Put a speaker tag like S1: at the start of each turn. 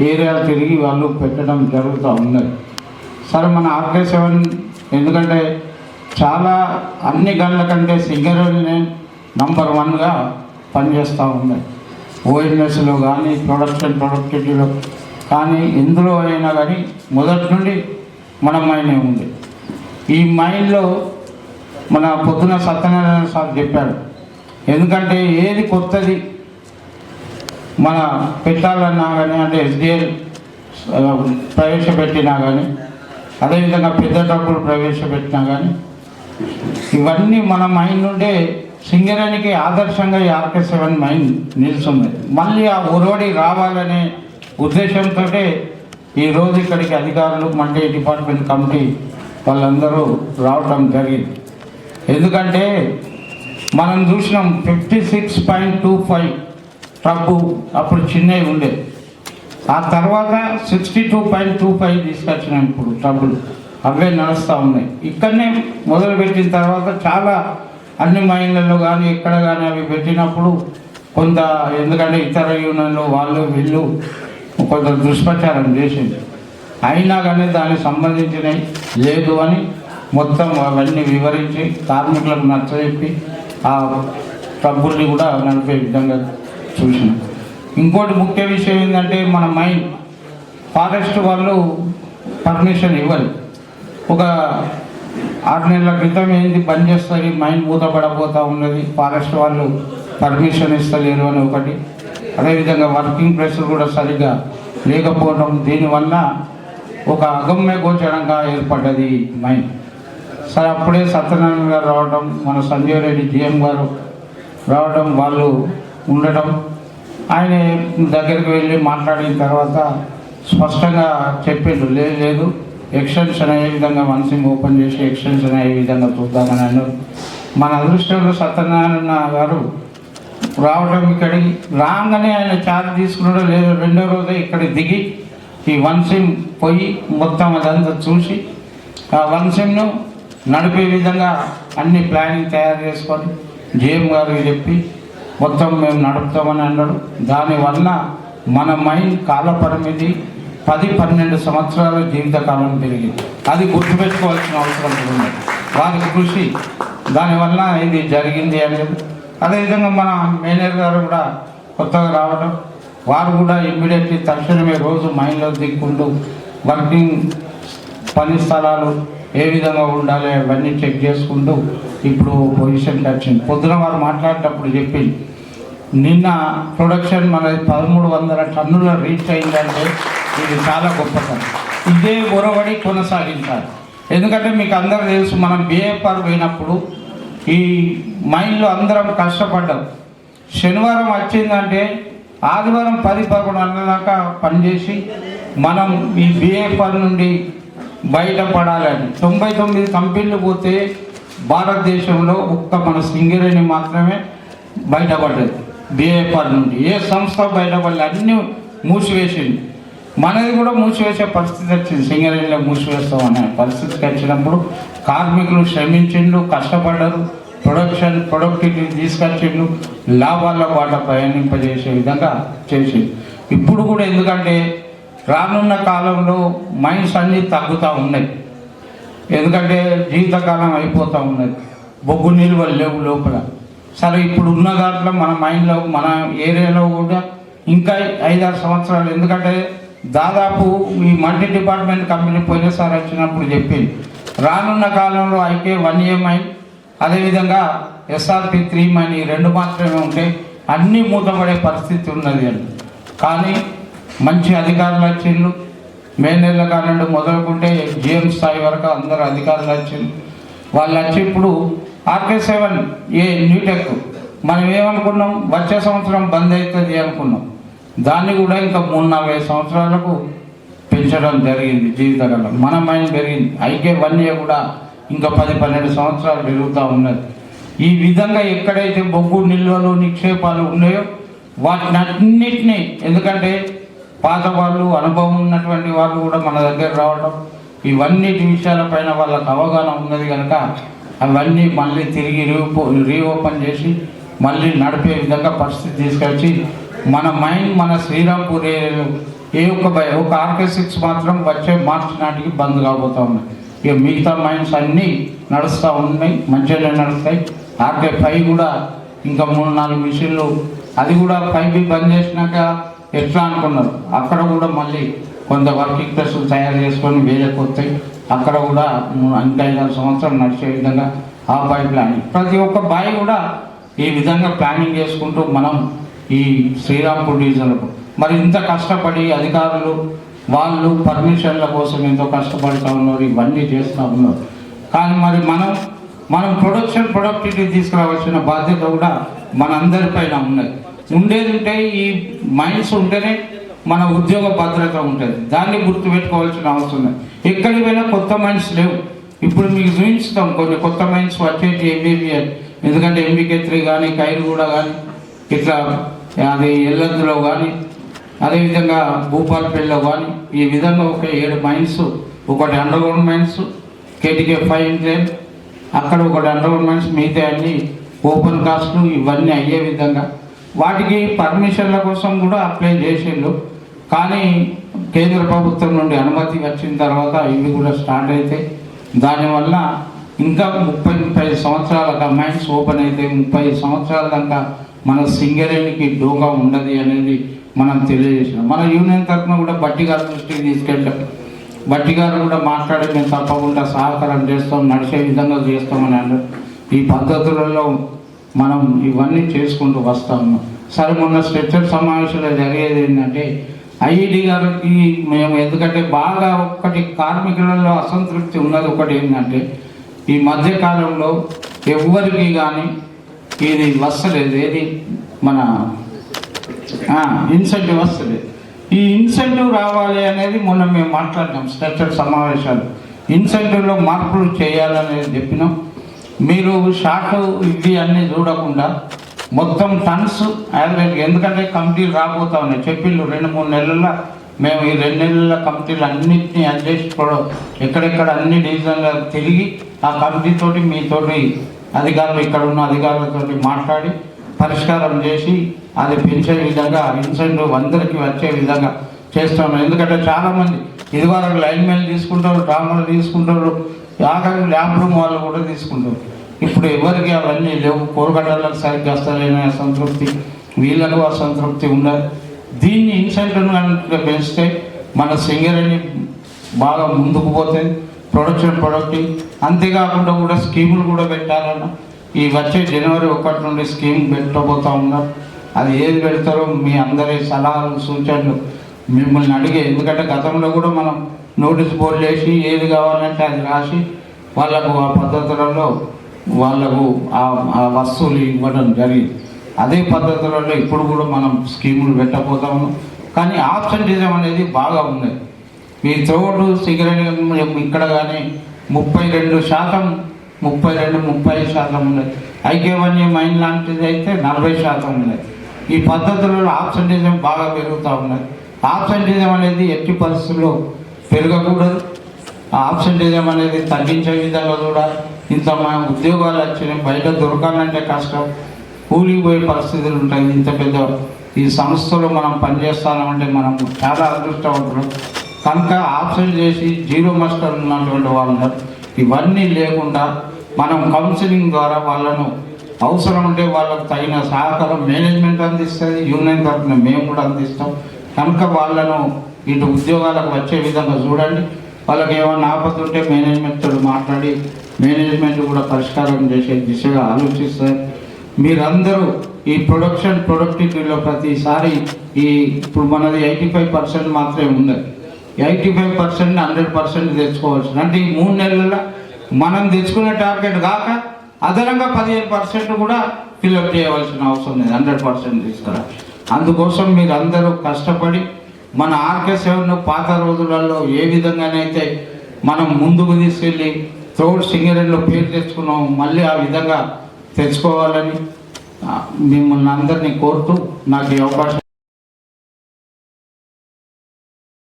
S1: ఏరియాలు తిరిగి వాళ్ళు పెట్టడం జరుగుతూ ఉన్నది. సరే మన ఆర్కే సెవెన్ ఎందుకంటే చాలా అన్ని గంటల కంటే సింగరేణి నంబర్ వన్గా పనిచేస్తూ ఉంది ఓఎన్ఎస్లో కానీ ప్రొడక్షన్ ప్రొడక్టివిటీలో కానీ ఎందులో అయినా కానీ మొదటి నుండి మన మైనే ఉంది. ఈ మైండ్లో మన పొద్దున సత్యనారాయణ సార్ చెప్పాడు ఎందుకంటే ఏది కొత్తది మన పెట్టాలన్నా కానీ అంటే ఎస్డిఎల్ ప్రవేశపెట్టినా కానీ అదేవిధంగా పెద్ద డబ్బులు ప్రవేశపెట్టినా కానీ ఇవన్నీ మన మైండ్ నుండే సింగరేణికి ఆదర్శంగా ఈ ఆర్కే సెవెన్ మైండ్ నిలుస్తుంది. మళ్ళీ ఆ ఒరవడి రావాలనే ఉద్దేశంతో ఈరోజు ఇక్కడికి అధికారులు మండే డిపార్ట్మెంట్ కమిటీ వాళ్ళందరూ రావటం జరిగింది. ఎందుకంటే మనం చూసినాం fifty six point two five డబ్బు అప్పుడు చిన్నవి ఉండే. ఆ తర్వాత sixty two point two five తీసుకొచ్చినాం ఇప్పుడు డబ్బులు అవే నడుస్తూ ఉన్నాయి. ఇక్కడనే మొదలుపెట్టిన తర్వాత చాలా అన్ని మైన్లలో కానీ ఎక్కడ కానీ అవి పెట్టినప్పుడు కొంత ఎందుకంటే ఇతర యూనియన్లు వాళ్ళు వీళ్ళు కొంత దుష్ప్రచారం చేసింది. అయినా కానీ దానికి సంబంధించినవి లేదు అని మొత్తం అవన్నీ వివరించి కార్మికులకు నచ్చజెప్పి ఆ డబ్బుల్ని కూడా నడిపే విధంగా చూసిన. ఇంకోటి ముఖ్య విషయం ఏంటంటే మన మైండ్ ఫారెస్ట్ వాళ్ళు పర్మిషన్ ఇవ్వాలి ఒక ఆరు నెలల క్రితం ఏంది బంద్ చేస్తుంది మైండ్ మూతపడబోతూ ఉన్నది ఫారెస్ట్ వాళ్ళు పర్మిషన్ ఇస్తలేరు అని ఒకటి. అదేవిధంగా వర్కింగ్ ప్రెషర్ కూడా సరిగ్గా లేకపోవడం దీనివల్ల ఒక అగమ్య గోచరంగా ఏర్పడ్డది మైండ్. సరే అప్పుడే సత్యనారాయణ గారు రావడం మన సంజయ్ రెడ్డి జిఎం గారు రావడం వాళ్ళు ఉండటం. ఆయన దగ్గరికి వెళ్ళి మాట్లాడిన తర్వాత స్పష్టంగా చెప్పిండు లేదు లేదు ఎక్స్టెన్షన్ అయ్యే విధంగా మనసుని ఓపెన్ చేసి ఎక్స్టెన్షన్ అయ్యే విధంగా చూద్దామని అన్నారు. మన అదృష్టంలో సత్యనారాయణ గారు రావడం ఇక్కడికి రాగానే ఆయన చార్జ్ తీసుకున్నాడు లేదో రెండో రోజే ఇక్కడికి దిగి ఈ వన్ సిమ్ పోయి మొత్తం అదంతా చూసి ఆ వన్ సిమ్ను నడిపే విధంగా అన్ని ప్లానింగ్ తయారు చేసుకొని జేఎం గారికి చెప్పి మొత్తం మేము నడుపుతామని అన్నాడు. దానివల్ల మన మైండ్ కాల పరిమితి పది పన్నెండు సంవత్సరాల జీవితకాలం పెరిగింది. అది గుర్తుపెట్టుకోవాల్సిన అవసరం ఉంది వారి కృషి. దానివల్ల ఇది జరిగింది అనేది అదేవిధంగా మన మేనేజర్ గారు కూడా కొత్తగా రావడం వారు కూడా ఇమ్మీడియట్లీ తక్షణమే రోజు మైండ్లో దిక్కుంటూ వర్కింగ్ పని స్థలాలు ఏ విధంగా ఉండాలి అవన్నీ చెక్ చేసుకుంటూ ఇప్పుడు పొజిషన్కి వచ్చింది. పొద్దున వారు మాట్లాడేటప్పుడు చెప్పింది నిన్న ప్రొడక్షన్ మనది పదమూడు వందల టన్నుల రీచ్ అయిందంటే ఇది చాలా గొప్పతనం ఇదే ఒరవడి కొనసాగించాలి. ఎందుకంటే మీకు అందరూ తెలుసు మనం బిఏపర్ పోయినప్పుడు ఈ మైండ్లో అందరం కష్టపడ్డాం. శనివారం వచ్చిందంటే ఆదివారం పది పదకొండు అన్నదాకా పనిచేసి మనం ఈ బిఏపర్ నుండి బయటపడాలని తొంభై తొమ్మిది కంపెనీలు పోతే భారతదేశంలో ఒక్క మన సింగరేణి మాత్రమే బయటపడ్డది. బీఏపార్ నుండి. ఏ సంస్థ బయటపడలే అన్నీ మూసివేసింది మనది కూడా మూసివేసే పరిస్థితి వచ్చింది. సింగరేణిలో మూసివేస్తాం అనే పరిస్థితికి వచ్చినప్పుడు కార్మికులు శ్రమించిండు కష్టపడ్డారు ప్రొడక్షన్ ప్రొడక్టివిటీ తీసుకొచ్చిండు లాభాల బాట ప్రయాణింపజేసే విధంగా చేసిండు. ఇప్పుడు కూడా ఎందుకంటే రానున్న కాలంలో మైండ్స్ అన్నీ తగ్గుతూ ఉన్నాయి. ఎందుకంటే జీవితకాలం అయిపోతూ ఉన్నది. బొగ్గు నిల్వలు లేవు లోపల. సరే ఇప్పుడు ఉన్న దాంట్లో మన మైండ్లో మన ఏరియాలో కూడా ఇంకా ఐదారు సంవత్సరాలు. ఎందుకంటే దాదాపు ఈ మల్టీ డిపార్ట్మెంట్ కంపెనీ పోయినసారి వచ్చినప్పుడు చెప్పింది రానున్న కాలంలో అయితే వన్ ఏ మైన్ అదేవిధంగా ఎస్ఆర్పి త్రీ మైన్ ఈ రెండు మాత్రమే ఉంటే అన్నీ మూతపడే పరిస్థితి ఉన్నది అని. కానీ మంచి అధికారులు వచ్చిండ్రు. మే నెల కాలంలో మొదలుకుంటే జిఎం స్థాయి వరకు అందరు అధికారులు వచ్చిండ్రు. వాళ్ళు వచ్చి ఇప్పుడు ఆర్కే సెవెన్ ఏ న్యూటెక్ మనం ఏమనుకున్నాం? వచ్చే సంవత్సరం బంద్ అవుతుంది అనుకున్నాం. దాన్ని కూడా ఇంకా మూడు నలభై సంవత్సరాలకు పెంచడం జరిగింది జీవితకాలం. మన మైండ్ పెరిగింది. ఐకే వన్ ఇయర్ కూడా ఇంకా పది పన్నెండు సంవత్సరాలు పెరుగుతూ ఉన్నది. ఈ విధంగా ఎక్కడైతే బొగ్గు నిల్వలు నిక్షేపాలు ఉన్నాయో వాటిని అన్నిటినీ ఎందుకంటే పాత వాళ్ళు అనుభవం ఉన్నటువంటి వాళ్ళు కూడా మన దగ్గర రావడం ఇవన్నిటి విషయాలపైన వాళ్ళకు అవగాహన ఉన్నది కనుక అవన్నీ మళ్ళీ తిరిగి రీఓపో రీఓపెన్ చేసి మళ్ళీ నడిపే విధంగా పరిస్థితి తీసుకొచ్చి మన మైండ్ మన శ్రీరాంపూర్ ఏరియాలో ఏ ఒక్క బై ఒక ఆర్కే సిక్స్ మాత్రం వచ్చే మార్చి నాటికి బంద్ కాబోతా ఉన్నాయి ఇక మిగతా మైన్స్ అన్నీ నడుస్తూ ఉన్నాయి మంచిగానే నడుస్తాయి. ఆర్కే ఫైవ్ కూడా ఇంకా మూడు నాలుగు మిషన్లు అది కూడా ఫైవ్ బి బంద్ చేసినాక ఎట్లా అనుకున్నారు? అక్కడ కూడా మళ్ళీ కొంత వర్కింగ్ ప్లేసులు తయారు చేసుకొని వేరే కొత్తాయి అక్కడ కూడా ఇంకా ఐదారు సంవత్సరాలు నడిచే విధంగా ఆ బాయ్ ప్లానింగ్. ప్రతి ఒక్క బాయ్ కూడా ఈ విధంగా ప్లానింగ్ చేసుకుంటూ మనం ఈ శ్రీరాంపూర్ డివిజన్లకు. మరి ఇంత కష్టపడి అధికారులు వాళ్ళు పర్మిషన్ల కోసం ఎంతో కష్టపడుతూ ఉన్నారు ఇవన్నీ చేస్తూ ఉన్నారు. కానీ మరి మనం మనం ప్రొడక్షన్ ప్రొడక్టివిటీ తీసుకురావాల్సిన బాధ్యత కూడా మనందరిపైన ఉన్నది. ఉండేది ఉంటే ఈ మైండ్స్ ఉంటేనే మన ఉద్యోగ భద్రత ఉంటుంది. దాన్ని గుర్తుపెట్టుకోవాల్సిన అవసరం ఉంది ఎక్కడికి పోయినా కొత్త మైండ్స్ లేవు. ఇప్పుడు మీకు చూపిస్తాం కొన్ని కొత్త మైండ్స్ వచ్చేటి ఏమేమి ఎందుకంటే ఎంబీకే త్రీ కానీ కైరుగూడ కానీ ఇట్లా అది ఎల్లద్దులో కానీ అదేవిధంగా భూపాలపల్లిలో కానీ ఈ విధంగా ఒక ఏడు మైన్స్ ఒకటి underground mines KTK five incline అక్కడ ఒకటి అండర్ గ్రౌండ్ మైన్స్ మిగతా అన్ని ఓపెన్ కాస్ట్లు ఇవన్నీ అయ్యే విధంగా. వాటికి పర్మిషన్ల కోసం కూడా అప్లై చేసేళ్ళు కానీ కేంద్ర ప్రభుత్వం నుండి అనుమతి వచ్చిన తర్వాత ఇవి కూడా స్టార్ట్ అయితే దానివల్ల ఇంకా ముప్పై ముప్పై సంవత్సరాల మైండ్స్ ఓపెన్ అయితే ముప్పై సంవత్సరాల దాకా మన సింగరేణికి డోగా ఉండదు అనేది మనం తెలియజేసినాం మన యూనియన్ తరఫున కూడా బట్టి గారి దృష్టికి తీసుకెళ్ళాం. బట్టి గారు కూడా మాట్లాడి మేము తప్పకుండా సహకారం చేస్తాం నడిచే విధంగా చేస్తామని అన్నారు. ఈ పద్ధతులలో మనం ఇవన్నీ చేసుకుంటూ వస్తాము. సరే మొన్న స్ట్రెచ్చర్ సమావేశంలో జరిగేది ఏంటంటే ఐఈడి గారికి మేము ఎందుకంటే బాగా ఒక్కటి కార్మికులలో అసంతృప్తి ఉన్నది ఒకటి ఏంటంటే ఈ మధ్యకాలంలో ఎవ్వరికి కానీ ఇది వస్తలేదు ఏది మన ఇన్సెంటివ్ వస్తుంది ఈ ఇన్సెంటివ్ రావాలి అనేది మొన్న మేము మాట్లాడినాం స్ట్రక్చర్ సమావేశాలు. ఇన్సెంటివ్లో మార్పులు చేయాలనేది చెప్పినాం. మీరు షార్ట్ ఇవి అన్నీ చూడకుండా మొత్తం టన్స్ యావరేజ్ ఎందుకంటే కమిటీలు రాబోతా ఉన్నాయి. చెప్పిళ్ళు రెండు మూడు నెలల్లో మేము ఈ రెండు నెలల కమిటీలు అన్నింటినీ అడ్జస్ట్ ఎక్కడెక్కడ అన్ని డివిజన్లు తిరిగి ఆ కమిటీతోటి మీతోటి అధికారులు ఇక్కడ ఉన్న అధికారులతోటి మాట్లాడి పరిష్కారం చేసి అది పెంచే విధంగా ఇన్సెంటివ్ అందరికీ వచ్చే విధంగా చేస్తాము ఎందుకంటే చాలామంది ఇదివరకు లైన్ మెన్ తీసుకుంటారు డ్రామాలు తీసుకుంటారు ఆఖరి ల్యాబ్ రూమ్ వాళ్ళు కూడా తీసుకుంటారు. ఇప్పుడు ఎవరికి అవన్నీ లేవు. కోరగడ్డలకు సరిగ్గా వస్తలేని అసంతృప్తి వీళ్ళకు అసంతృప్తి ఉండదు. దీన్ని ఇన్సెంటివ్ కనుక పెంచితే మన సింగరేణి బాగా ముందుకు పోతుంది ప్రొడక్షన్ ప్రొడక్ట్ అంతేకాకుండా కూడా స్కీములు కూడా పెట్టాలన్న ఈ వచ్చే జనవరి ఒకటి నుండి స్కీమ్ పెట్టబోతా ఉన్నారు. అది ఏది పెడతారో మీ అందరి సలహాలు సూచనలు మిమ్మల్ని అడిగే ఎందుకంటే గతంలో కూడా మనం నోటీస్ బోర్డు వేసి ఏది కావాలంటే అది రాసి వాళ్ళకు ఆ పద్ధతులలో వాళ్ళకు ఆ వస్తువులు ఇవ్వడం జరిగింది. అదే పద్ధతులలో ఇప్పుడు కూడా మనం స్కీములు పెట్టబోతాము కానీ ఆబ్సెంటిజం అనేది బాగా ఉంది. ఈ తోడు సిగరెట్ ఇక్కడ కానీ ముప్పై రెండు శాతం ముప్పై రెండు ముప్పై శాతం ఉన్నాయి ఐక్యవన్య మైన్ లాంటిది అయితే నలభై శాతం ఉన్నాయి ఈ పద్ధతులలో ఆబ్సెంటిజం బాగా పెరుగుతూ ఉన్నది. ఆబ్సెంటిజం అనేది ఎట్టి పరిస్థితుల్లో పెరగకూడదు. ఆ ఆబ్సెంటిజం అనేది తగ్గించే విధంగా కూడా ఇంత మా ఉద్యోగాలు వచ్చినాయి బయట దొరకాలంటే కష్టం. కూలిపోయే పరిస్థితులు ఉంటాయి. ఇంత పెద్ద ఈ సంస్థలో మనం పనిచేస్తామంటే మనం చాలా అదృష్టవంతులు. కనుక ఆప్షన్ చేసి జీరో మాస్టర్ ఉన్నటువంటి వాళ్ళు ఇవన్నీ లేకుండా మనం కౌన్సిలింగ్ ద్వారా వాళ్ళను అవసరం ఉంటే వాళ్ళకు తగిన సహకారం మేనేజ్మెంట్ అందిస్తుంది. యూనియన్ తరఫున మేము కూడా అందిస్తాం. కనుక వాళ్ళను ఇటు ఉద్యోగాలకు వచ్చే విధంగా చూడండి. వాళ్ళకి ఏమైనా ఆపద ఉంటే మేనేజ్మెంట్తో మాట్లాడి మేనేజ్మెంట్ కూడా పరిష్కారం చేసే దిశగా ఆలోచిస్తారు మీరందరూ ఈ ప్రొడక్షన్ ప్రొడక్టివిటీలో ప్రతిసారి ఈ ఇప్పుడు మనది ఎయిటీ ఫైవ్ పర్సెంట్ మాత్రమే ఉంది eighty five percent hundred percent తెచ్చుకోవాల్సింది. అంటే ఈ మూడు నెలల్లో మనం తెచ్చుకునే టార్గెట్ కాక అదనంగా పదిహేను పర్సెంట్ కూడా ఫిల్అప్ చేయవలసిన అవసరం లేదు. హండ్రెడ్ పర్సెంట్ తీసుకురా. అందుకోసం మీరు అందరూ కష్టపడి మన ఆర్కే సేవను పాత రోజులలో ఏ విధంగానైతే మనం ముందుకు తీసుకెళ్ళి తౌడ్ సింగరేణిలో పేరు తెచ్చుకున్నాం. మళ్ళీ ఆ విధంగా తెచ్చుకోవాలని మిమ్మల్ని అందరినీ కోరుతూ నాకు ఈ అవకాశం